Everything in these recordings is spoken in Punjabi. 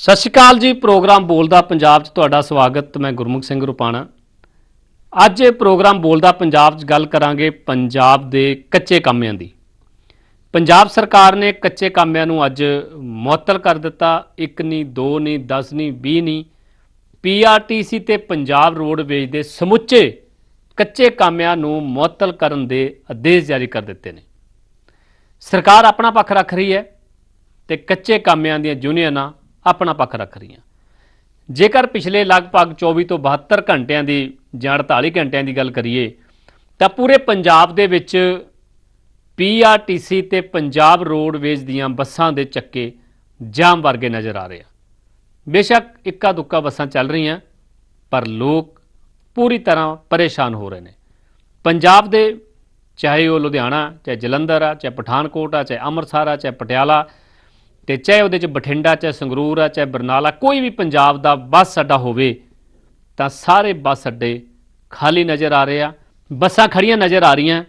ਸਤਿ ਸ਼੍ਰੀ ਅਕਾਲ ਜੀ, ਪ੍ਰੋਗਰਾਮ ਬੋਲਦਾ ਪੰਜਾਬ 'ਚ ਤੁਹਾਡਾ ਸਵਾਗਤ, ਮੈਂ ਗੁਰਮੁਖ ਸਿੰਘ ਰੁਪਾਣਾ। ਅੱਜ ਇਹ ਪ੍ਰੋਗਰਾਮ ਬੋਲਦਾ ਪੰਜਾਬ 'ਚ ਗੱਲ ਕਰਾਂਗੇ ਪੰਜਾਬ ਦੇ ਕੱਚੇ ਕਾਮਿਆਂ ਦੀ। ਪੰਜਾਬ ਸਰਕਾਰ ਨੇ ਕੱਚੇ ਕਾਮਿਆਂ ਨੂੰ ਅੱਜ ਮੁਅੱਤਲ ਕਰ ਦਿੱਤਾ, ਇੱਕ ਨਹੀਂ ਦੋ ਨਹੀਂ 10 ਨਹੀਂ 20 ਨਹੀਂ ਪੀਆਰਟੀਸੀ ਤੇ ਪੰਜਾਬ ਰੋਡਵੇਜ਼ ਦੇ ਸਮੁੱਚੇ ਕੱਚੇ ਕਾਮਿਆਂ ਨੂੰ ਮੁਅੱਤਲ ਕਰਨ ਦੇ ਆਦੇਸ਼ ਜਾਰੀ ਕਰ ਦਿੱਤੇ ਨੇ। ਸਰਕਾਰ ਆਪਣਾ ਪੱਖ ਰੱਖ ਰਹੀ ਹੈ ਤੇ ਕੱਚੇ ਕਾਮਿਆਂ ਦੀਆਂ ਯੂਨੀਅਨਾਂ ਆਪਣਾ ਪੱਖ ਰੱਖ ਰਹੀਆਂ ਜੇਕਰ ਪਿਛਲੇ ਲਗਭਗ 24 ਤੋਂ 72 ਘੰਟਿਆਂ ਦੀ ਜਾਂ 48 ਘੰਟਿਆਂ ਦੀ ਗੱਲ ਕਰੀਏ, ਤਾਂ ਪੂਰੇ ਪੰਜਾਬ ਦੇ ਵਿੱਚ ਪੀਆਰਟੀਸੀ ਤੇ ਪੰਜਾਬ ਰੋਡਵੇਜ਼ ਦੀਆਂ ਬੱਸਾਂ ਦੇ ਚੱਕੇ ਜਾਮ ਵਰਗੇ ਨਜ਼ਰ ਆ ਰਹੇ ਆ। ਬੇਸ਼ੱਕ ਇੱਕਾ ਦੁੱਕਾ ਬੱਸਾਂ ਚੱਲ ਰਹੀਆਂ, ਪਰ ਲੋਕ ਪੂਰੀ ਤਰ੍ਹਾਂ ਪਰੇਸ਼ਾਨ ਹੋ ਰਹੇ ਨੇ। ਪੰਜਾਬ ਦੇ ਚਾਹੇ ਉਹ ਲੁਧਿਆਣਾ, ਚਾਹੇ ਜਲੰਧਰ ਆ, ਚਾਹੇ ਪਠਾਨਕੋਟ ਆ, ਚਾਹੇ ਅੰਮ੍ਰਿਤਸਰ ਆ, ਚਾਹੇ ਪਟਿਆਲਾ ਤੇ ਚਾਹੇ ਉਹਦੇ ਚ ਬਠਿੰਡਾ, ਚਾਹੇ ਸੰਗਰੂਰ ਆ, ਚਾਹੇ ਬਰਨਾਲਾ, ਕੋਈ ਵੀ ਪੰਜਾਬ ਦਾ ਬੱਸ ਅੱਡਾ ਹੋਵੇ, ਤਾਂ ਸਾਰੇ ਬੱਸ ਅੱਡੇ ਖਾਲੀ ਨਜ਼ਰ ਆ ਰਹੇ ਆ, ਬੱਸਾਂ ਖੜੀਆਂ ਨਜ਼ਰ ਆ ਰਹੀਆਂ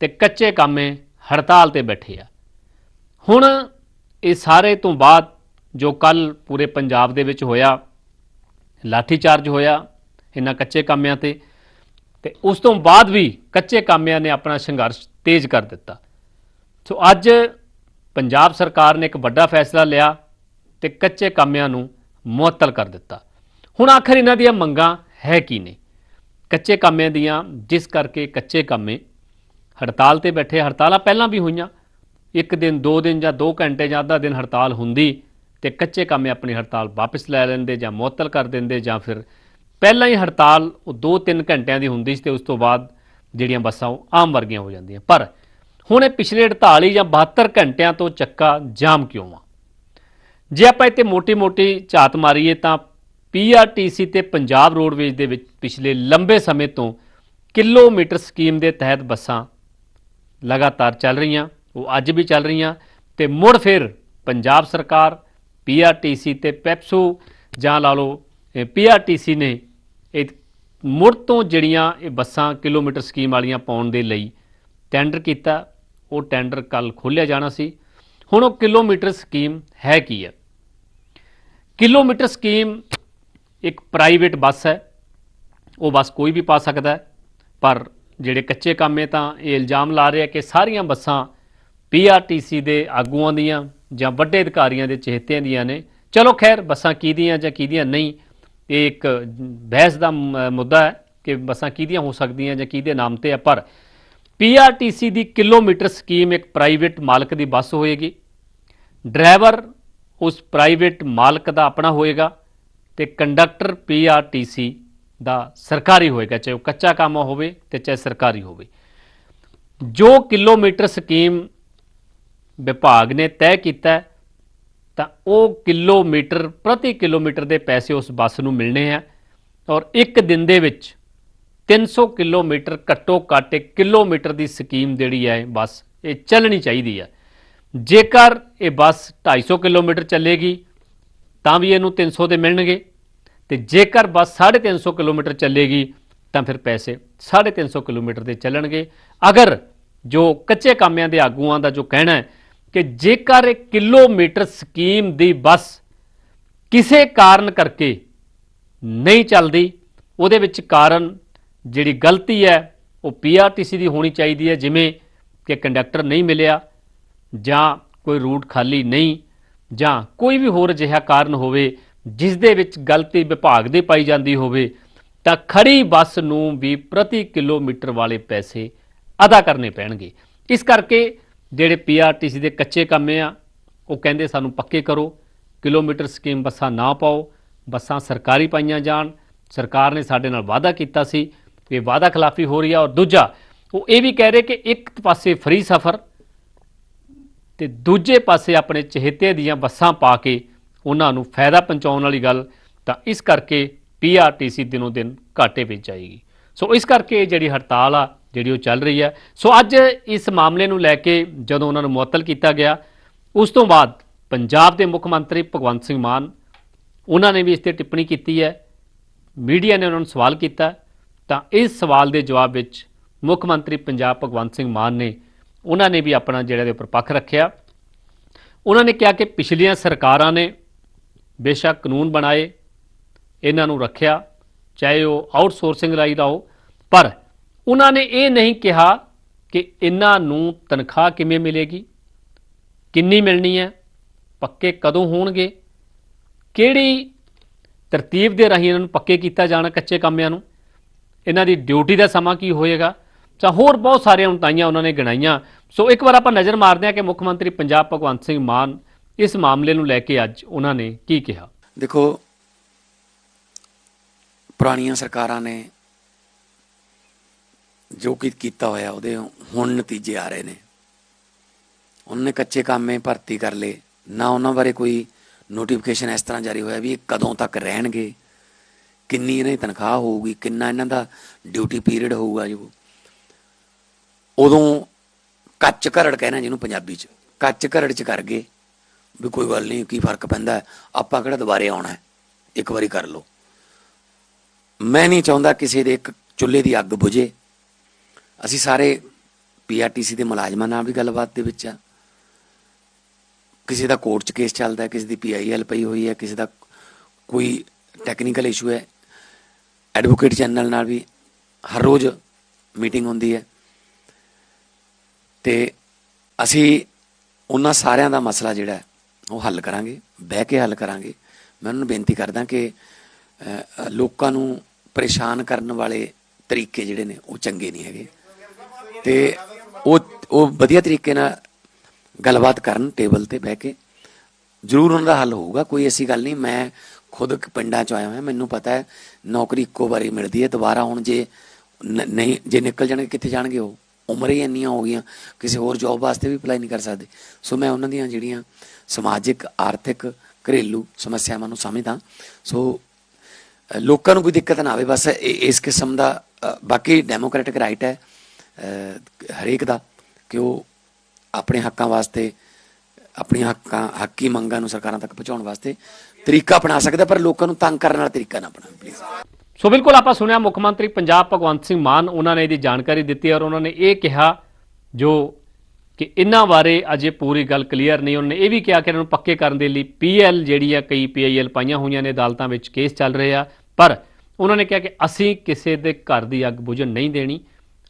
ਤੇ ਕੱਚੇ ਕਾਮੇ ਹੜਤਾਲ ਤੇ ਬੈਠੇ ਆ। ਹੁਣ ਇਹ ਸਾਰੇ ਤੋਂ ਬਾਅਦ ਜੋ ਕੱਲ ਪੂਰੇ ਪੰਜਾਬ ਦੇ ਵਿੱਚ ਹੋਇਆ ਲਾਠੀ ਚਾਰਜ ਹੋਇਆ ਇਹਨਾਂ ਕੱਚੇ ਕਾਮਿਆਂ ਤੇ ਤੇ ਉਸ ਤੋਂ ਬਾਅਦ ਵੀ ਕੱਚੇ ਕਾਮਿਆਂ ਨੇ ਆਪਣਾ ਸੰਘਰਸ਼ ਤੇਜ਼ ਕਰ ਦਿੱਤਾ। ਸੋ ਅੱਜ ਪੰਜਾਬ ਸਰਕਾਰ ਨੇ ਇੱਕ ਵੱਡਾ ਫੈਸਲਾ ਲਿਆ ਤੇ ਕੱਚੇ ਕਾਮਿਆਂ ਨੂੰ ਮੁਅੱਤਲ ਕਰ ਦਿੱਤਾ। ਹੁਣ ਆਖਰ ਇਹਨਾਂ ਦੀਆਂ ਮੰਗਾਂ ਹੈ ਕੀ ਨੇ? ਕੱਚੇ ਕਾਮਿਆਂ ਦੀਆਂ, ਜਿਸ ਕਰਕੇ ਕੱਚੇ ਕਾਮੇ ਹੜਤਾਲ ਤੇ ਬੈਠੇ ਹੜਤਾਲਾਂ ਪਹਿਲਾਂ ਵੀ ਹੋਈਆਂ। ਇੱਕ ਦਿਨ, ਦੋ ਦਿਨ ਜਾਂ ਦੋ ਘੰਟੇ ਜਾਂ ਅੱਧਾ ਦਿਨ ਹੜਤਾਲ ਹੁੰਦੀ ਤੇ ਕੱਚੇ ਕਾਮੇ ਆਪਣੀ ਹੜਤਾਲ ਵਾਪਸ ਲੈ ਲੈਂਦੇ ਜਾਂ ਮੁਅੱਤਲ ਕਰ ਦਿੰਦੇ ਜਾਂ ਫਿਰ ਪਹਿਲਾਂ ਹੀ ਹੜਤਾਲ ਉਹ 2-3 ਘੰਟਿਆਂ ਦੀ ਹੁੰਦੀ ਸੀ ਤੇ ਉਸ ਤੋਂ ਬਾਅਦ ਜਿਹੜੀਆਂ ਬੱਸਾਂ ਉਹ ਆਮ ਵਰਗੀਆਂ ਹੋ ਜਾਂਦੀਆਂ। ਪਰ ਹੁਣ ਇਹ ਪਿਛਲੇ 48 ਜਾਂ 72 ਘੰਟਿਆਂ ਤੋਂ ਚੱਕਾ ਜਾਮ ਕਿਉਂ ਆ? ਜੇ ਆਪਾਂ ਇੱਥੇ ਮੋਟੀ-ਮੋਟੀ ਝਾਤ ਮਾਰੀਏ ਤਾਂ ਪੀਆਰਟੀਸੀ ਤੇ ਪੰਜਾਬ ਰੋਡਵੇਜ਼ ਦੇ ਵਿੱਚ ਪਿਛਲੇ ਲੰਬੇ ਸਮੇਂ ਤੋਂ ਕਿਲੋਮੀਟਰ ਸਕੀਮ ਦੇ ਤਹਿਤ ਬੱਸਾਂ ਲਗਾਤਾਰ ਚੱਲ ਰਹੀਆਂ, ਉਹ ਅੱਜ ਵੀ ਚੱਲ ਰਹੀਆਂ ਤੇ ਮੁੜ ਫਿਰ ਪੰਜਾਬ ਸਰਕਾਰ ਪੀਆਰਟੀਸੀ ਤੇ ਪੈਪਸੂ ਜਾਂ ਲਾ ਲਓ ਪੀਆਰਟੀਸੀ ਨੇ ਇਹ ਮੁੜ ਤੋਂ ਜਿਹੜੀਆਂ ਇਹ ਬੱਸਾਂ ਕਿਲੋਮੀਟਰ ਸਕੀਮ ਵਾਲੀਆਂ ਪਾਉਣ ਦੇ ਲਈ ਟੈਂਡਰ ਕੀਤਾ ਉਹ ਟੈਂਡਰ ਕੱਲ ਖੋਲ੍ਹਿਆ ਜਾਣਾ ਸੀ। ਹੁਣ ਉਹ ਕਿਲੋਮੀਟਰ ਸਕੀਮ ਹੈ ਕੀ ਹੈ? ਕਿਲੋਮੀਟਰ ਸਕੀਮ ਇੱਕ ਪ੍ਰਾਈਵੇਟ ਬੱਸ ਹੈ। ਉਹ ਬੱਸ ਕੋਈ ਵੀ ਪਾ ਸਕਦਾ ਹੈ। ਪਰ ਜਿਹੜੇ ਕੱਚੇ ਕਾਮੇ ਤਾਂ ਇਹ ਇਲਜ਼ਾਮ ਲਾ ਰਹੇ ਆ ਕਿ ਸਾਰੀਆਂ ਬੱਸਾਂ ਪੀਆਰਟੀਸੀ ਦੇ ਆਗੂਆਂ ਦੀਆਂ ਜਾਂ ਵੱਡੇ ਅਧਿਕਾਰੀਆਂ ਦੇ ਚਹੇਤਿਆਂ ਦੀਆਂ ਨੇ। ਚਲੋ ਖੈਰ, ਬੱਸਾਂ ਕਿਹਦੀਆਂ ਜਾਂ ਕਿਹਦੀਆਂ ਨਹੀਂ, ਇਹ ਇੱਕ ਬਹਿਸ ਦਾ ਮੁੱਦਾ ਹੈ ਕਿ ਬੱਸਾਂ ਕਿਹਦੀਆਂ ਹੋ ਸਕਦੀਆਂ ਜਾਂ ਕਿਹਦੇ ਨਾਮ ਤੇ ਆ ਪਰ ਪੀਆਰਟੀਸੀ ਦੀ ਕਿਲੋਮੀਟਰ ਸਕੀਮ ਇੱਕ ਪ੍ਰਾਈਵੇਟ ਮਾਲਕ ਦੀ ਬੱਸ ਹੋਏਗੀ। ਡਰਾਈਵਰ ਉਸ ਪ੍ਰਾਈਵੇਟ ਮਾਲਕ ਦਾ ਆਪਣਾ ਹੋਏਗਾ ਤੇ ਕੰਡਕਟਰ ਪੀਆਰਟੀਸੀ ਦਾ ਸਰਕਾਰੀ ਹੋਏਗਾ, ਚਾਹੇ ਉਹ ਕੱਚਾ ਕੰਮ ਹੋਵੇ ਤੇ ਚਾਹੇ ਸਰਕਾਰੀ ਹੋਵੇ। ਜੋ ਕਿਲੋਮੀਟਰ ਸਕੀਮ ਵਿਭਾਗ ਨੇ ਤੈਅ ਕੀਤਾ ਤਾਂ ਉਹ ਕਿਲੋਮੀਟਰ, ਪ੍ਰਤੀ ਕਿਲੋਮੀਟਰ ਦੇ ਪੈਸੇ ਉਸ ਬੱਸ ਨੂੰ ਮਿਲਣੇ ਆ ਔਰ ਇੱਕ ਦਿਨ ਦੇ ਵਿੱਚ 300 ਕਿਲੋਮੀਟਰ ਘੱਟੋ ਘੱਟ ਇੱਕ ਕਿਲੋਮੀਟਰ ਦੀ ਸਕੀਮ ਜਿਹੜੀ ਹੈ, ਬੱਸ ਇਹ ਚੱਲਣੀ ਚਾਹੀਦੀ ਹੈ। ਜੇਕਰ ਇਹ ਬੱਸ 250 ਕਿਲੋਮੀਟਰ ਚੱਲੇਗੀ, ਤਾਂ ਵੀ ਇਹਨੂੰ 300 ਦੇ ਮਿਲਣਗੇ। ਤੇ ਜੇਕਰ ਬੱਸ 350 ਕਿਲੋਮੀਟਰ ਚੱਲੇਗੀ, ਤਾਂ ਫਿਰ ਪੈਸੇ 350 ਕਿਲੋਮੀਟਰ ਦੇ ਚੱਲਣਗੇ। ਅਗਰ ਜੋ ਕੱਚੇ ਕਾਮਿਆਂ ਦੇ ਆਗੂਆਂ ਦਾ ਜੋ ਕਹਿਣਾ ਹੈ ਕਿ ਜੇਕਰ ਇਹ ਕਿਲੋਮੀਟਰ ਸਕੀਮ ਦੀ ਬੱਸ ਕਿਸੇ ਕਾਰਨ ਕਰਕੇ ਨਹੀਂ ਚੱਲਦੀ, ਉਹਦੇ ਵਿੱਚ ਕਾਰਨ ਜਿਹੜੀ ਗਲਤੀ ਹੈ, ਉਹ ਪੀਆਰਟੀਸੀ ਦੀ ਹੋਣੀ ਚਾਹੀਦੀ ਹੈ, ਜਿਵੇਂ ਕਿ ਕੰਡਕਟਰ ਨਹੀਂ ਮਿਲਿਆ, ਜਾਂ ਕੋਈ ਰੂਟ ਖਾਲੀ ਨਹੀਂ, ਜਾਂ ਕੋਈ ਵੀ ਹੋਰ ਅਜਿਹਾ ਕਾਰਨ ਹੋਵੇ, ਜਿਸ ਦੇ ਵਿੱਚ ਗਲਤੀ ਵਿਭਾਗ ਦੇ ਪਾਈ ਜਾਂਦੀ ਹੋਵੇ, ਤਾਂ ਖੜੀ ਬੱਸ ਨੂੰ ਵੀ ਪ੍ਰਤੀ ਕਿਲੋਮੀਟਰ ਵਾਲੇ ਪੈਸੇ ਅਦਾ ਕਰਨੇ ਪੈਣਗੇ। ਇਸ ਕਰਕੇ ਜਿਹੜੇ ਪੀਆਰਟੀਸੀ ਦੇ ਕੱਚੇ ਕੰਮੇ ਆ, ਉਹ ਕਹਿੰਦੇ ਸਾਨੂੰ ਪੱਕੇ ਕਰੋ, ਕਿਲੋਮੀਟਰ ਸਕੀਮ ਬੱਸਾਂ ਨਾ ਪਾਓ, ਬੱਸਾਂ ਸਰਕਾਰੀ ਪਾਈਆਂ ਜਾਣ, ਸਰਕਾਰ ਨੇ ਸਾਡੇ ਨਾਲ ਵਾਅਦਾ ਕੀਤਾ ਸੀ ਕਿ ਵਾਅਦਾ ਖਿਲਾਫੀ ਹੋ ਰਹੀ ਆ ਔਰ ਦੂਜਾ, ਉਹ ਇਹ ਵੀ ਕਹਿ ਰਹੇ ਕਿ ਇੱਕ ਪਾਸੇ ਫ੍ਰੀ ਸਫ਼ਰ ਤੇ ਦੂਜੇ ਪਾਸੇ ਆਪਣੇ ਚਹੇਤੇ ਦੀਆਂ ਬੱਸਾਂ ਪਾ ਕੇ ਉਹਨਾਂ ਨੂੰ ਫਾਇਦਾ ਪਹੁੰਚਾਉਣ ਵਾਲੀ ਗੱਲ, ਤਾਂ ਇਸ ਕਰਕੇ ਪੀਆਰਟੀਸੀ ਦਿਨੋਂ ਦਿਨ ਘਾਟੇ ਵਿੱਚ ਜਾਏਗੀ। ਸੋ ਇਸ ਕਰਕੇ ਇਹ ਜਿਹੜੀ ਹੜਤਾਲ ਆ, ਜਿਹੜੀ ਉਹ ਚੱਲ ਰਹੀ ਹੈ ਸੋ ਅੱਜ ਇਸ ਮਾਮਲੇ ਨੂੰ ਲੈ ਕੇ ਜਦੋਂ ਉਹਨਾਂ ਨੂੰ ਮੁਅੱਤਲ ਕੀਤਾ ਗਿਆ, ਉਸ ਤੋਂ ਬਾਅਦ ਪੰਜਾਬ ਦੇ ਮੁੱਖ ਮੰਤਰੀ ਭਗਵੰਤ ਸਿੰਘ ਮਾਨ, ਉਹਨਾਂ ਨੇ ਵੀ ਇਸ ਤੇ ਟਿੱਪਣੀ ਕੀਤੀ ਹੈ। ਮੀਡੀਆ ਨੇ ਉਹਨਾਂ ਨੂੰ ਸਵਾਲ ਕੀਤਾ। ਤਾਂ ਇਸ ਸਵਾਲ ਦੇ ਜਵਾਬ ਵਿੱਚ ਮੁੱਖ ਮੰਤਰੀ ਪੰਜਾਬ ਭਗਵੰਤ ਸਿੰਘ ਮਾਨ ਨੇ ਉਹਨਾਂ ਨੇ ਵੀ ਆਪਣਾ ਜਿਹੜਾ ਦੇ ਉੱਪਰ ਪੱਖ ਰੱਖਿਆ। ਉਹਨਾਂ ਨੇ ਕਿਹਾ ਕਿ ਪਿਛਲੀਆਂ ਸਰਕਾਰਾਂ ਨੇ ਬੇਸ਼ੱਕ ਕਾਨੂੰਨ ਬਣਾਏ, ਇਹਨਾਂ ਨੂੰ ਰੱਖਿਆ, ਚਾਹੇ ਉਹ ਆਊਟਸੋਰਸਿੰਗ ਰਾਹੀਂ ਲਾਓ ਪਰ ਉਹਨਾਂ ਨੇ ਇਹ ਨਹੀਂ ਕਿਹਾ ਕਿ ਇਹਨਾਂ ਨੂੰ ਤਨਖਾਹ ਕਿਵੇਂ ਮਿਲੇਗੀ, ਕਿੰਨੀ ਮਿਲਣੀ ਹੈ, ਪੱਕੇ ਕਦੋਂ ਹੋਣਗੇ, ਕਿਹੜੀ ਤਰਤੀਬ ਦੇ ਰਾਹੀਂ ਇਹਨਾਂ ਨੂੰ ਪੱਕੇ ਕੀਤਾ ਜਾਣਾ ਕੱਚੇ ਕੰਮਿਆਂ ਨੂੰ। ਇਹਨਾਂ ਦੀ ਡਿਊਟੀ ਦਾ ਸਮਾਂ ਕੀ ਹੋਏਗਾ? ਤਾਂ ਹੋਰ ਬਹੁਤ ਸਾਰੀਆਂ ਉਣਤਾਈਆਂ ਉਹਨਾਂ ਨੇ ਗਿਣਾਈਆਂ। ਸੋ ਇੱਕ ਵਾਰ ਆਪਾਂ ਨਜ਼ਰ ਮਾਰਦੇ ਹਾਂ ਕਿ ਮੁੱਖ ਮੰਤਰੀ ਪੰਜਾਬ ਭਗਵੰਤ ਸਿੰਘ ਮਾਨ ਇਸ ਮਾਮਲੇ ਨੂੰ ਲੈ ਕੇ ਅੱਜ ਉਹਨਾਂ ਨੇ ਕੀ ਕਿਹਾ। ਦੇਖੋ, ਪੁਰਾਣੀਆਂ ਸਰਕਾਰਾਂ ਨੇ ਜੋ ਕੀ ਕੀਤਾ ਹੋਇਆ ਉਹਦੇ ਹੁਣ ਨਤੀਜੇ ਆ ਰਹੇ ਨੇ। ਉਹਨਾਂ ਨੇ ਕੱਚੇ ਕਾਮੇ ਭਰਤੀ ਕਰ ਲਏ। ਨਾ ਉਹਨਾਂ ਬਾਰੇ ਕੋਈ ਨੋਟੀਫਿਕੇਸ਼ਨ ਇਸ ਤਰ੍ਹਾਂ ਜਾਰੀ ਹੋਇਆ ਵੀ ਇਹ ਕਦੋਂ ਤੱਕ ਰਹਿਣਗੇ। ਕਿੰਨੀ ਇਹਨਾਂ ਦੀ ਤਨਖਾਹ ਹੋਊਗੀ, ਕਿੰਨਾ ਇਹਨਾਂ ਦਾ ਡਿਊਟੀ ਪੀਰੀਅਡ ਹੋਊਗਾ ਜੋ ਉਦੋਂ ਕੱਚ ਘਰੜ ਕਹਿਣਾ ਜਿਹਨੂੰ ਪੰਜਾਬੀ ਚ, ਕੱਚ ਘਰੜ ਚ ਕਰ ਗਏ, ਵੀ ਕੋਈ ਗੱਲ ਨਹੀਂ, ਕੀ ਫ਼ਰਕ ਪੈਂਦਾ, ਆਪਾਂ ਕਿਹੜਾ ਦੁਬਾਰੇ ਆਉਣਾ ਇੱਕ ਵਾਰੀ ਕਰ ਲਓ। ਮੈਂ ਨਹੀਂ ਚਾਹੁੰਦਾ ਕਿਸੇ ਦੇ ਇੱਕ ਚੁੱਲ੍ਹੇ ਦੀ ਅੱਗ ਬੁਝੇ। ਅਸੀਂ ਸਾਰੇ ਪੀਆਰਟੀਸੀ ਦੇ ਮੁਲਾਜ਼ਮਾਂ ਨਾਲ ਵੀ ਗੱਲਬਾਤ ਦੇ ਵਿੱਚ ਆ। ਕਿਸੇ ਦਾ ਕੋਰਟ 'ਚ ਕੇਸ ਚੱਲਦਾ ਹੈ, ਕਿਸੇ ਦੀ ਪੀਆਈਐਲ ਪਈ ਹੋਈ ਹੈ, ਕਿਸੇ ਦਾ ਕੋਈ ਟੈਕਨੀਕਲ ਇਸ਼ੂ ਹੈ ਐਡਵੋਕੇਟ ਜਨਰਲ ਨਾਲ ਵੀ ਹਰ ਰੋਜ਼ ਮੀਟਿੰਗ ਹੁੰਦੀ ਹੈ। ਤੇ ਅਸੀਂ ਉਹਨਾਂ ਸਾਰਿਆਂ ਦਾ ਮਸਲਾ ਜਿਹੜਾ ਉਹ ਹੱਲ ਕਰਾਂਗੇ, ਬਹਿ ਕੇ ਹੱਲ ਕਰਾਂਗੇ। ਮੈਂ ਉਹਨਾਂ ਨੂੰ ਬੇਨਤੀ ਕਰਦਾ ਕਿ ਲੋਕਾਂ ਨੂੰ ਪਰੇਸ਼ਾਨ ਕਰਨ ਵਾਲੇ ਤਰੀਕੇ ਜਿਹੜੇ ਨੇ, ਉਹ ਚੰਗੇ ਨਹੀਂ ਹੈਗੇ। ਤੇ ਉਹ ਉਹ ਵਧੀਆ ਤਰੀਕੇ ਨਾਲ ਗੱਲਬਾਤ ਕਰਨ ਟੇਬਲ ਤੇ ਬਹਿ ਕੇ। ਜ਼ਰੂਰ ਉਹਨਾਂ ਦਾ ਹੱਲ ਹੋਊਗਾ, ਕੋਈ ਐਸੀ ਗੱਲ ਨਹੀਂ। ਮੈਂ ਖੁਦ ਪਿੰਡਾਂ ਚ ਆਇਆ ਹੋਇਆ, ਮੈਨੂੰ ਪਤਾ ਹੈ ਨੌਕਰੀ ਇੱਕੋ ਵਾਰੀ ਮਿਲਦੀ ਹੈ, ਦੁਬਾਰਾ ਹੁਣ ਜੇ ਨ- ਨਹੀਂ, ਜੇ ਨਿਕਲ ਜਾਣਗੇ, ਕਿੱਥੇ ਜਾਣਗੇ ਉਹ? ਉਮਰ ਹੀ ਇੰਨੀਆਂ ਹੋ ਗਈਆਂ, ਕਿਸੇ ਹੋਰ ਜੌਬ ਵਾਸਤੇ ਵੀ ਅਪਲਾਈ ਨਹੀਂ ਕਰ ਸਕਦੇ। ਸੋ ਮੈਂ ਉਹਨਾਂ ਦੀਆਂ ਜਿਹੜੀਆਂ ਸਮਾਜਿਕ, ਆਰਥਿਕ, ਘਰੇਲੂ ਸਮੱਸਿਆਵਾਂ ਨੂੰ ਸਮਝਦਾ। ਸੋ ਲੋਕਾਂ ਨੂੰ ਕੋਈ ਦਿੱਕਤ ਨਾ ਆਵੇ, ਬਸ ਇਹ- ਇਸ ਕਿਸਮ ਦਾ ਬਾਕੀ ਡੈਮੋਕ੍ਰੈਟਿਕ ਰਾਈਟ ਹੈ ਹਰੇਕ ਦਾ, ਕਿ ਉਹ ਆਪਣੇ ਹੱਕਾਂ ਵਾਸਤੇ ਆਪਣੀਆਂ ਹੱਕਾਂ, ਹੱਕੀ ਮੰਗਾਂ ਨੂੰ ਸਰਕਾਰਾਂ ਤੱਕ ਪਹੁੰਚਾਉਣ ਵਾਸਤੇ ਤਰੀਕਾ ਅਪਣਾ ਸਕਦਾ, ਪਰ ਲੋਕਾਂ ਨੂੰ ਤੰਗ ਕਰਨ ਵਾਲਾ ਤਰੀਕਾ ਨਾ ਅਪਣਾਵੇ ਪਲੀਜ਼ ਸੋ ਬਿਲਕੁਲ ਆਪਾਂ ਸੁਣਿਆ ਮੁੱਖ ਮੰਤਰੀ ਪੰਜਾਬ ਭਗਵੰਤ ਸਿੰਘ ਮਾਨ, ਉਹਨਾਂ ਨੇ ਇਹਦੀ ਜਾਣਕਾਰੀ ਦਿੱਤੀ ਔਰ ਉਹਨਾਂ ਨੇ ਇਹ ਕਿਹਾ ਜੋ ਕਿ ਇਹਨਾਂ ਬਾਰੇ ਅਜੇ ਪੂਰੀ ਗੱਲ ਕਲੀਅਰ ਨਹੀਂ, ਉਹਨਾਂ ਨੇ ਇਹ ਵੀ ਕਿਹਾ ਕਿ ਇਹਨਾਂ ਨੂੰ ਪੱਕੇ ਕਰਨ ਦੇ ਲਈ ਪੀਐਲ ਜਿਹੜੀ ਆ ਕਈ ਪੀਆਈਐਲ ਪਾਈਆਂ ਹੋਈਆਂ ਨੇ, ਅਦਾਲਤਾਂ ਵਿੱਚ ਕੇਸ ਚੱਲ ਰਹੇ ਆ, ਪਰ ਉਹਨਾਂ ਨੇ ਕਿਹਾ ਕਿ ਅਸੀਂ ਕਿਸੇ ਦੇ ਘਰ ਦੀ ਅੱਗ ਬੁਝਣ ਨਹੀਂ ਦੇਣੀ,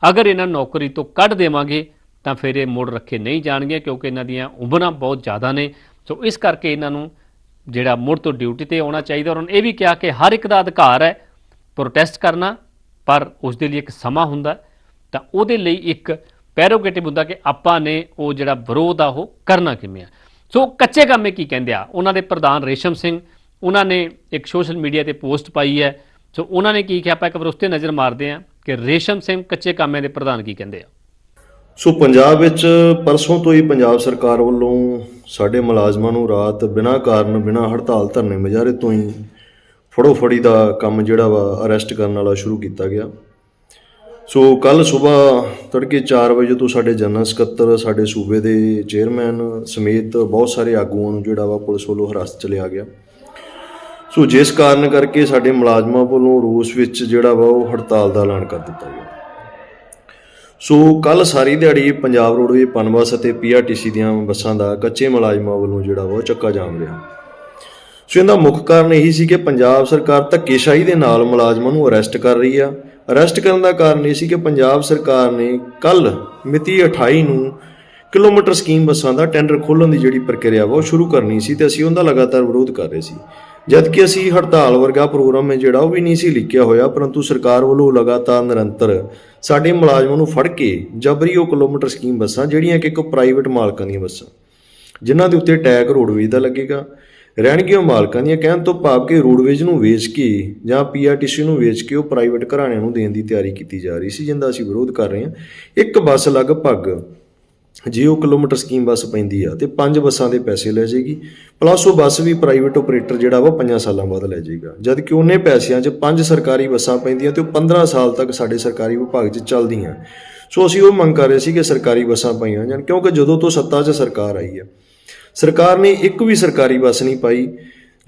ਅਗਰ ਇਹਨਾਂ ਨੌਕਰੀ ਤੋਂ ਕੱਢ ਦੇਵਾਂਗੇ ਤਾਂ ਫਿਰ ਇਹ ਮੁੜ ਰੱਖੇ ਨਹੀਂ ਜਾਣਗੇ ਕਿਉਂਕਿ ਇਹਨਾਂ ਦੀਆਂ ਉਮਰਾਂ ਬਹੁਤ ਜ਼ਿਆਦਾ ਨੇ। ਸੋ ਇਸ ਕਰਕੇ ਇਹਨਾਂ ਨੂੰ ਜਿਹੜਾ ਮੁੜ ਤੋਂ ਡਿਊਟੀ ਤੇ ਆਉਣਾ ਚਾਹੀਦਾ ਉਹਨਾਂ ਨੇ ਇਹ ਵੀ ਕਿਹਾ ਕਿ ਹਰ ਇੱਕ ਦਾ ਅਧਿਕਾਰ ਹੈ ਪ੍ਰੋਟੈਸਟ ਕਰਨਾ, ਪਰ ਉਸ ਦੇ ਲਈ ਇੱਕ ਸਮਾਂ ਹੁੰਦਾ। ਤਾਂ ਉਹਦੇ ਲਈ ਇੱਕ ਪੈਰੋਗੇਟਿਵ ਹੁੰਦਾ ਕਿ ਆਪਾਂ ਨੇ ਉਹ ਜਿਹੜਾ ਵਿਰੋਧ ਆ ਉਹ ਕਰਨਾ ਕਿਵੇਂ ਆ। ਸੋ ਕੱਚੇ ਕੰਮੇ ਕੀ ਕਹਿੰਦੇ ਆ? ਉਹਨਾਂ ਦੇ ਪ੍ਰਧਾਨ ਰੇਸ਼ਮ ਸਿੰਘ, ਉਹਨਾਂ ਨੇ ਇੱਕ ਸੋਸ਼ਲ ਮੀਡੀਆ ਤੇ ਪੋਸਟ ਪਾਈ ਹੈ। ਸੋ ਉਹਨਾਂ ਨੇ ਕੀ ਕਿਹਾ? ਆਪਾਂ ਇੱਕ ਵਾਰ ਉਸ ਤੇ ਨਜ਼ਰ ਮਾਰਦੇ ਆ ਕਿ ਰੇਸ਼ਮ ਸਿੰਘ ਕੱਚੇ ਕਾਮਿਆਂ ਦੇ ਪ੍ਰਧਾਨ ਕੀ ਕਹਿੰਦੇ ਆ? ਸੋ ਪੰਜਾਬ ਵਿੱਚ ਪਰਸੋਂ ਤੋਂ ਹੀ ਪੰਜਾਬ ਸਰਕਾਰ ਵੱਲੋਂ ਸਾਡੇ ਮੁਲਾਜ਼ਮਾਂ ਨੂੰ ਰਾਤ ਬਿਨਾਂ ਕਾਰਨ, ਬਿਨਾਂ ਹੜਤਾਲ ਧਰਨੇ ਮੁਜ਼ਾਹਰੇ ਤੋਂ ਹੀ ਫੜੋ ਫੜੀ ਦਾ ਕੰਮ ਜਿਹੜਾ ਵਾ ਅਰੈਸਟ ਕਰਨ ਵਾਲਾ ਸ਼ੁਰੂ ਕੀਤਾ ਗਿਆ। ਸੋ ਕੱਲ ਸਵੇਰ ਤੜਕੇ 4 ਵਜੇ ਤੋਂ ਸਾਡੇ ਜਨਰਲ ਸਕੱਤਰ, ਸਾਡੇ ਸੂਬੇ ਦੇ ਚੇਅਰਮੈਨ ਸਮੇਤ ਬਹੁਤ ਸਾਰੇ ਆਗੂਆਂ ਨੂੰ ਜਿਹੜਾ ਵਾ ਪੁਲਿਸ ਵੱਲੋਂ ਹਿਰਾਸਤ ਚ ਲਿਆ ਗਿਆ। ਸੋ ਜਿਸ ਕਾਰਨ ਕਰਕੇ ਸਾਡੇ ਮੁਲਾਜ਼ਮਾਂ ਵੱਲੋਂ ਰੂਸ ਵਿੱਚ ਜਿਹੜਾ ਵਾ ਉਹ ਹੜਤਾਲ ਦਾ ਐਲਾਨ ਕਰ ਦਿੱਤਾ ਗਿਆ। ਸੋ ਕੱਲ ਸਾਰੀ ਦਿਹਾੜੀ ਪੰਜਾਬ ਰੋਡਵੇ ਪਨਬਸ ਅਤੇ ਪੀਆਰਟੀਸੀ ਦੀਆਂ ਬੱਸਾਂ ਦਾ ਕੱਚੇ ਮੁਲਾਜ਼ਮਾਂ ਵੱਲੋਂ ਜਿਹੜਾ ਵਾ ਉਹ ਚੱਕਾ ਜਾਮ ਰਿਹਾ। ਸੋ ਇਹਦਾ ਮੁੱਖ ਕਾਰਨ ਇਹੀ ਸੀ ਕਿ ਪੰਜਾਬ ਸਰਕਾਰ ਧੱਕੇਸ਼ਾਹੀ ਦੇ ਨਾਲ ਮੁਲਾਜ਼ਮਾਂ ਨੂੰ ਅਰੈਸਟ ਕਰ ਰਹੀ ਆ। ਅਰੈਸਟ ਕਰਨ ਦਾ ਕਾਰਨ ਇਹ ਸੀ ਕਿ ਪੰਜਾਬ ਸਰਕਾਰ ਨੇ ਕੱਲ ਮਿਤੀ 28 ਨੂੰ ਕਿਲੋਮੀਟਰ ਸਕੀਮ ਬੱਸਾਂ ਦਾ ਟੈਂਡਰ ਖੋਲ੍ਹਣ ਦੀ ਜਿਹੜੀ ਪ੍ਰਕਿਰਿਆ ਵਾ ਉਹ ਸ਼ੁਰੂ ਕਰਨੀ ਸੀ ਤੇ ਅਸੀਂ ਉਹਦਾ ਲਗਾਤਾਰ ਵਿਰੋਧ ਕਰ ਰਹੇ ਸੀ। ਜਦਕਿ ਅਸੀਂ ਹੜਤਾਲ ਵਰਗਾ ਪ੍ਰੋਗਰਾਮ ਹੈ ਜਿਹੜਾ ਉਹ ਵੀ ਨਹੀਂ ਸੀ ਲਿਖਿਆ ਹੋਇਆ, ਪਰੰਤੂ ਸਰਕਾਰ ਵੱਲੋਂ ਲਗਾਤਾਰ ਨਿਰੰਤਰ ਸਾਡੇ ਮੁਲਾਜ਼ਮਾਂ ਨੂੰ ਫੜ ਕੇ ਜਬਰੀ ਉਹ ਕਿਲੋਮੀਟਰ ਸਕੀਮ ਬੱਸਾਂ, ਜਿਹੜੀਆਂ ਕਿ ਇੱਕ ਪ੍ਰਾਈਵੇਟ ਮਾਲਕਾਂ ਦੀਆਂ ਬੱਸਾਂ, ਜਿਨ੍ਹਾਂ ਦੇ ਉੱਤੇ ਟੈਗ ਰੋਡਵੇਜ਼ ਦਾ ਲੱਗੇਗਾ। ਰਹਿਣਗੀਆਂ ਮਾਲਕਾਂ ਦੀਆਂ, ਕਹਿਣ ਤੋਂ ਭਾਵ ਕਿ ਰੋਡਵੇਜ਼ ਨੂੰ ਵੇਚ ਕੇ ਜਾਂ ਪੀਆਰਟੀਸੀ ਨੂੰ ਵੇਚ ਕੇ ਉਹ ਪ੍ਰਾਈਵੇਟ ਘਰਾਣਿਆਂ ਨੂੰ ਦੇਣ ਦੀ ਤਿਆਰੀ ਕੀਤੀ ਜਾ ਰਹੀ ਸੀ, ਜਿੰਦਾ ਅਸੀਂ ਵਿਰੋਧ ਕਰ ਰਹੇ ਹਾਂ। ਇੱਕ ਬੱਸ ਲਗਭਗ ਜੇ ਉਹ ਕਿਲੋਮੀਟਰ ਸਕੀਮ ਬੱਸ ਪੈਂਦੀ ਆ, ਤੇ ਪੰਜ ਬੱਸਾਂ ਦੇ ਪੈਸੇ ਲੈ ਜਾਏਗੀ ਪਲੱਸ ਉਹ ਬੱਸ ਵੀ ਪ੍ਰਾਈਵੇਟ ਆਪਰੇਟਰ ਜਿਹੜਾ ਵਾ 5 ਸਾਲਾਂ ਬਾਅਦ ਲੈ ਜਾਏਗਾ ਜਦ ਕਿ ਉਹਨੇ ਪੈਸਿਆਂ 'ਚ ਪੰਜ ਸਰਕਾਰੀ ਬੱਸਾਂ ਪੈਂਦੀਆਂ ਤੇ ਉਹ 15 ਸਾਲ ਤੱਕ ਸਾਡੇ ਸਰਕਾਰੀ ਵਿਭਾਗ 'ਚ ਚੱਲਦੀਆਂ। ਸੋ ਅਸੀਂ ਉਹ ਮੰਗ ਕਰ ਰਹੇ ਸੀ ਕਿ ਸਰਕਾਰੀ ਬੱਸਾਂ ਪਾਈਆਂ ਜਾਣ, ਕਿਉਂਕਿ ਜਦੋਂ ਤੋਂ ਸੱਤਾ 'ਚ ਸਰਕਾਰ ਆਈ ਹੈ ਸਰਕਾਰ ਨੇ ਇੱਕ ਵੀ ਸਰਕਾਰੀ ਬੱਸ ਨਹੀਂ ਪਾਈ।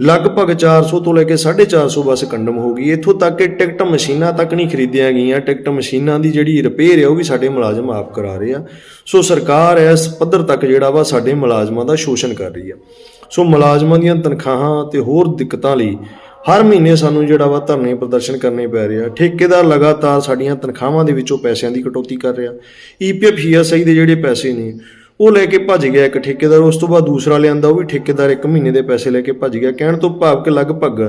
ਲਗਭਗ 400 ਤੋਂ ਲੈ ਕੇ 450 ਬੱਸ ਕੰਡਮ ਹੋ ਗਈ। ਇੱਥੋਂ ਤੱਕ ਕਿ ਟਿਕਟ ਮਸ਼ੀਨਾਂ ਤੱਕ ਨਹੀਂ ਖਰੀਦੀਆਂ ਗਈਆਂ। ਟਿਕਟ ਮਸ਼ੀਨਾਂ ਦੀ ਜਿਹੜੀ ਰਿਪੇਅਰ ਹੈ ਉਹ ਵੀ ਸਾਡੇ ਮੁਲਾਜ਼ਮ ਆਪ ਕਰਾ ਰਹੇ ਆ। ਸੋ ਸਰਕਾਰ ਇਸ ਪੱਧਰ ਤੱਕ ਜਿਹੜਾ ਵਾ ਸਾਡੇ ਮੁਲਾਜ਼ਮਾਂ ਦਾ ਸ਼ੋਸ਼ਣ ਕਰ ਰਹੀ ਆ। ਸੋ ਮੁਲਾਜ਼ਮਾਂ ਦੀਆਂ ਤਨਖਾਹਾਂ ਤੇ ਹੋਰ ਦਿੱਕਤਾਂ ਲਈ ਹਰ ਮਹੀਨੇ ਸਾਨੂੰ ਜਿਹੜਾ ਵਾ ਧਰਨੇ ਪ੍ਰਦਰਸ਼ਨ ਕਰਨੇ ਪੈ ਰਿਹਾ ਠੇਕੇਦਾਰ ਲਗਾਤਾਰ ਸਾਡੀਆਂ ਤਨਖਾਹਾਂ ਦੇ ਵਿੱਚੋਂ ਪੈਸਿਆਂ ਦੀ ਕਟੌਤੀ ਕਰ ਰਿਹਾ। ਈਪੀਐਫ ਈਐਸਆਈ ਦੇ ਜਿਹੜੇ ਪੈਸੇ ਨੇ ਉਹ ਲੈ ਕੇ ਭੱਜ ਗਿਆ ਇੱਕ ਠੇਕੇਦਾਰ, ਉਸ ਤੋਂ ਬਾਅਦ ਦੂਸਰਾ ਲਿਆਂਦਾ, ਉਹ ਵੀ ਠੇਕੇਦਾਰ ਇੱਕ ਮਹੀਨੇ ਦੇ ਪੈਸੇ ਲੈ ਕੇ ਭੱਜ ਗਿਆ। ਕਹਿਣ ਤੋਂ ਭਾਵ ਕਿ ਲਗਭਗ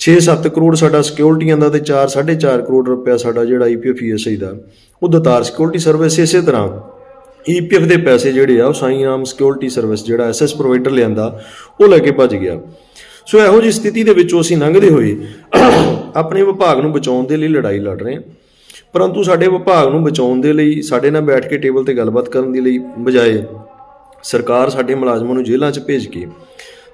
6-7 ਕਰੋੜ ਸਾਡਾ ਸਿਕਿਉਰਿਟੀਆਂ ਦਾ ਤੇ 4-4.5 ਕਰੋੜ ਰੁਪਇਆ ਸਾਡਾ ਜਿਹੜਾ ਈਪੀਐਫ ਈਐਸਆਈ ਦਾ, ਉਹ ਦਤਾਰ ਸਿਕਿਉਰਿਟੀ ਸਰਵਿਸ ਇਸੇ ਤਰ੍ਹਾਂ। ਈਪੀਐਫ ਦੇ ਪੈਸੇ ਜਿਹੜੇ ਆ, ਉਹ ਸਾਈ ਆਮ ਸਿਕਿਉਰਿਟੀ ਸਰਵਿਸ ਜਿਹੜਾ ਐਸਐਸ ਪ੍ਰੋਵਾਈਡਰ ਲਿਆਂਦਾ, ਉਹ ਲੈ ਕੇ ਭੱਜ ਗਿਆ। ਸੋ ਇਹੋ ਜਿਹੀ ਸਥਿਤੀ ਦੇ ਵਿੱਚੋਂ ਅਸੀਂ ਲੰਘਦੇ ਹੋਏ ਆਪਣੇ ਵਿਭਾਗ ਨੂੰ ਬਚਾਉਣ ਦੇ ਲਈ ਲੜਾਈ ਲੜ ਰਹੇ ਹਾਂ। ਪਰੰਤੂ ਸਾਡੇ ਵਿਭਾਗ ਨੂੰ ਬਚਾਉਣ ਦੇ ਲਈ, ਸਾਡੇ ਨਾਲ ਬੈਠ ਕੇ ਟੇਬਲ ਤੇ ਗੱਲਬਾਤ ਕਰਨ ਦੀ ਲਈ ਬਜਾਏ ਸਰਕਾਰ ਸਾਡੇ ਮੁਲਾਜ਼ਮਾਂ ਨੂੰ ਜੇਲ੍ਹਾਂ 'ਚ ਭੇਜ ਕੇ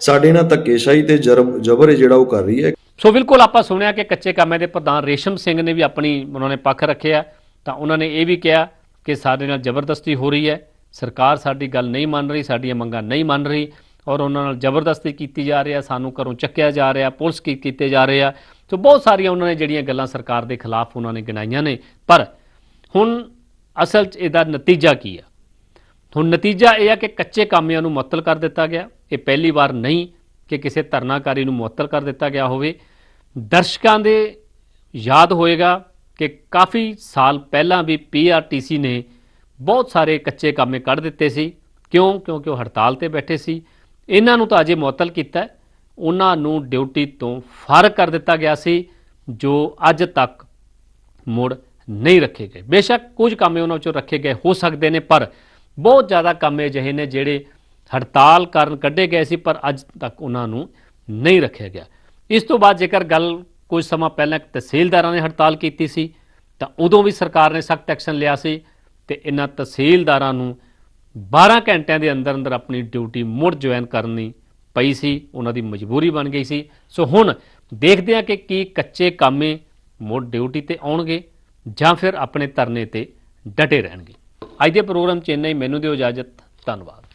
ਸਾਡੇ ਨਾਲ ਧੱਕੇਸ਼ਾਹੀ ਤੇ ਜਰਬ ਜਬਰ ਜਿਹੜਾ ਉਹ ਕਰ ਰਹੀ ਹੈ। ਸੋ ਬਿਲਕੁਲ ਆਪਾਂ ਸੁਣਿਆ ਕਿ ਕੱਚੇ ਕਾਮੇ ਦੇ ਪ੍ਰਧਾਨ ਰੇਸ਼ਮ ਸਿੰਘ ਨੇ ਵੀ ਆਪਣੀ, ਉਹਨਾਂ ਨੇ ਪੱਖ ਰੱਖਿਆ। ਤਾਂ ਉਹਨਾਂ ਨੇ ਇਹ ਵੀ ਕਿਹਾ ਕਿ ਸਾਡੇ ਨਾਲ ਜ਼ਬਰਦਸਤੀ ਹੋ ਰਹੀ ਹੈ। ਸਰਕਾਰ ਸਾਡੀ ਗੱਲ ਨਹੀਂ ਮੰਨ ਰਹੀ, ਸਾਡੀਆਂ ਮੰਗਾਂ ਨਹੀਂ ਮੰਨ ਰਹੀ ਔਰ ਉਹਨਾਂ ਨਾਲ ਜ਼ਬਰਦਸਤੀ ਕੀਤੀ ਜਾ ਰਹੀ ਹੈ, ਸਾਨੂੰ ਘਰੋਂ ਚੱਕਿਆ ਜਾ ਰਿਹਾ, ਪੁਲਿਸ ਕੀ ਕੀਤੇ ਜਾ ਰਹੇ ਆ। ਸੋ ਬਹੁਤ ਸਾਰੀਆਂ ਉਹਨਾਂ ਨੇ ਜਿਹੜੀਆਂ ਗੱਲਾਂ ਸਰਕਾਰ ਦੇ ਖਿਲਾਫ ਉਹਨਾਂ ਨੇ ਗਿਣਾਈਆਂ ਨੇ। ਪਰ ਹੁਣ ਅਸਲ 'ਚ ਇਹਦਾ ਨਤੀਜਾ ਕੀ ਆ? ਹੁਣ ਨਤੀਜਾ ਇਹ ਆ ਕਿ ਕੱਚੇ ਕਾਮਿਆਂ ਨੂੰ ਮੁਅੱਤਲ ਕਰ ਦਿੱਤਾ ਗਿਆ। ਇਹ ਪਹਿਲੀ ਵਾਰ ਨਹੀਂ ਕਿ ਕਿਸੇ ਧਰਨਾਕਾਰੀ ਨੂੰ ਮੁਅੱਤਲ ਕਰ ਦਿੱਤਾ ਗਿਆ ਹੋਵੇ। ਦਰਸ਼ਕਾਂ ਦੇ ਯਾਦ ਹੋਏਗਾ ਕਿ ਕਾਫੀ ਸਾਲ ਪਹਿਲਾਂ ਵੀ ਪੀਆਰਟੀਸੀ ਨੇ ਬਹੁਤ ਸਾਰੇ ਕੱਚੇ ਕਾਮੇ ਕੱਢ ਦਿੱਤੇ ਸੀ। ਕਿਉਂ? ਕਿਉਂਕਿ ਉਹ ਹੜਤਾਲ ਤੇ ਬੈਠੇ ਸੀ। ਇਹਨਾਂ ਨੂੰ ਤਾਂ ਅਜੇ ਮੁਅੱਤਲ ਕੀਤਾ ਉਹਨਾਂ ਨੂੰ ਡਿਊਟੀ ਤੋਂ ਫਾਰਗ ਕਰ ਦਿੱਤਾ ਗਿਆ ਸੀ, ਜੋ ਅੱਜ ਤੱਕ ਮੁੜ ਨਹੀਂ ਰੱਖੇ ਗਏ। ਬੇਸ਼ੱਕ ਕੁਝ ਕੰਮ ਉਹਨਾਂ ਵਿੱਚੋਂ ਰੱਖੇ ਗਏ ਹੋ ਸਕਦੇ ਨੇ, ਪਰ ਬਹੁਤ ਜ਼ਿਆਦਾ ਕੰਮ ਅਜਿਹੇ ਨੇ ਜਿਹੜੇ ਹੜਤਾਲ ਕਾਰਨ ਕੱਢੇ ਗਏ ਸੀ, ਪਰ ਅੱਜ ਤੱਕ ਉਹਨਾਂ ਨੂੰ ਨਹੀਂ ਰੱਖਿਆ ਗਿਆ। ਇਸ ਤੋਂ ਬਾਅਦ ਜੇਕਰ ਗੱਲ ਕੁਝ ਸਮਾਂ ਪਹਿਲਾਂ ਤਹਿਸੀਲਦਾਰਾਂ ਨੇ ਹੜਤਾਲ ਕੀਤੀ ਸੀ, ਤਾਂ ਉਦੋਂ ਵੀ ਸਰਕਾਰ ਨੇ ਸਖਤ ਐਕਸ਼ਨ ਲਿਆ ਸੀ ਤੇ ਇਹਨਾਂ ਤਹਿਸੀਲਦਾਰਾਂ ਨੂੰ 12 ਘੰਟਿਆਂ ਦੇ ਅੰਦਰ ਅੰਦਰ ਆਪਣੀ ਡਿਊਟੀ ਮੁੜ ਜੁਆਇਨ ਕਰਨੀ ਪਈ ਸੀ, ਉਹਨਾਂ ਦੀ ਮਜਬੂਰੀ ਬਣ ਗਈ ਸੀ। ਸੋ ਹੁਣ ਦੇਖਦੇ ਹਾਂ ਕਿ ਕੀ ਕੱਚੇ ਕਾਮੇ ਮੁੜ ਡਿਊਟੀ ਤੇ ਆਉਣਗੇ ਜਾਂ ਫਿਰ ਆਪਣੇ ਧਰਨੇ ਤੇ ਡਟੇ ਰਹਿਣਗੇ। ਅੱਜ ਦੇ ਪ੍ਰੋਗਰਾਮ ਚ ਇੰਨਾ ਹੀ। ਮੈਨੂੰ ਦਿਓ ਇਜਾਜ਼ਤ। ਧੰਨਵਾਦ।